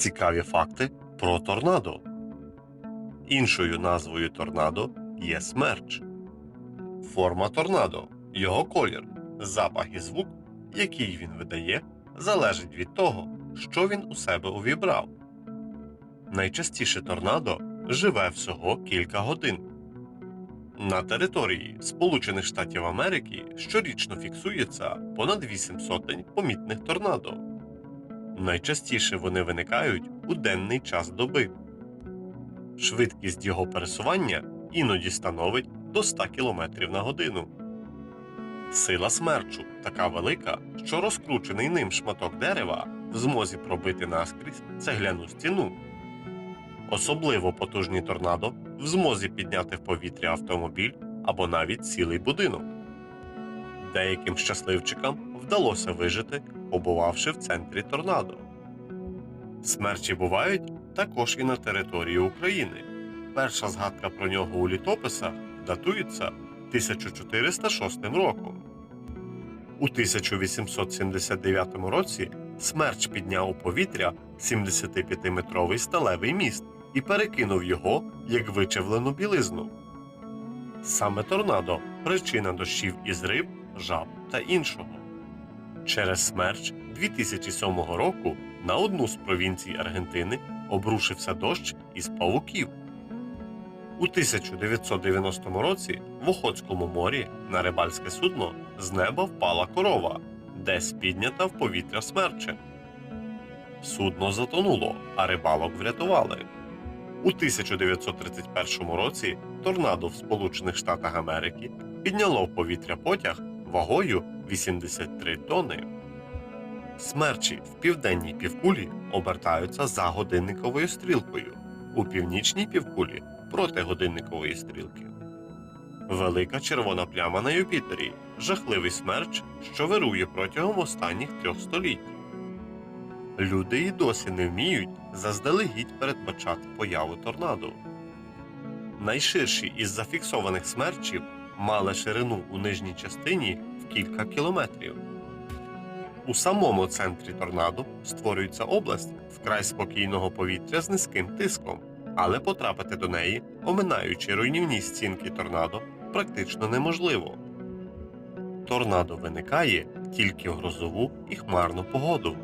Цікаві факти про торнадо. Іншою назвою торнадо є смерч. Форма торнадо, його колір, запах і звук, який він видає, залежить від того, що він у себе увібрав. Найчастіше торнадо живе всього кілька годин. На території Сполучених Штатів Америки щорічно фіксується понад 8 сотень помітних торнадо. Найчастіше вони виникають у денний час доби. Швидкість його пересування іноді становить до 100 км на годину. Сила смерчу така велика, що розкручений ним шматок дерева в змозі пробити наскрізь цегляну стіну. Особливо потужні торнадо в змозі підняти в повітря автомобіль або навіть цілий будинок. Деяким щасливчикам вдалося вижити, побувавши в центрі торнадо. Смерчі бувають також і на території України. Перша згадка про нього у літописах датується 1406 роком. У 1879 році смерч підняв у повітря 75-метровий сталевий міст і перекинув його як вичавлену білизну. Саме торнадо причина дощів із риб, жаб та іншого. Через смерч 2007 року на одну з провінцій Аргентини обрушився дощ із павуків. У 1990 році в Охотському морі на рибальське судно з неба впала корова, десь піднята в повітря смерчем. Судно затонуло, а рибалок врятували. У 1931 році торнадо в Сполучених Штатах Америки підняло в повітря потяг вагою 83 тонни. Смерчі в південній півкулі обертаються за годинниковою стрілкою, у північній півкулі проти годинникової стрілки. Велика червона пляма на Юпітері жахливий смерч, що вирує протягом останніх трьох століть. Люди і досі не вміють заздалегідь передбачати появу торнадо. Найширші із зафіксованих смерчів мали ширину у нижній частині кілька кілометрів. У самому центрі торнадо створюється область вкрай спокійного повітря з низьким тиском, але потрапити до неї, оминаючи руйнівні стінки торнадо, практично неможливо. Торнадо виникає тільки в грозову і хмарну погоду.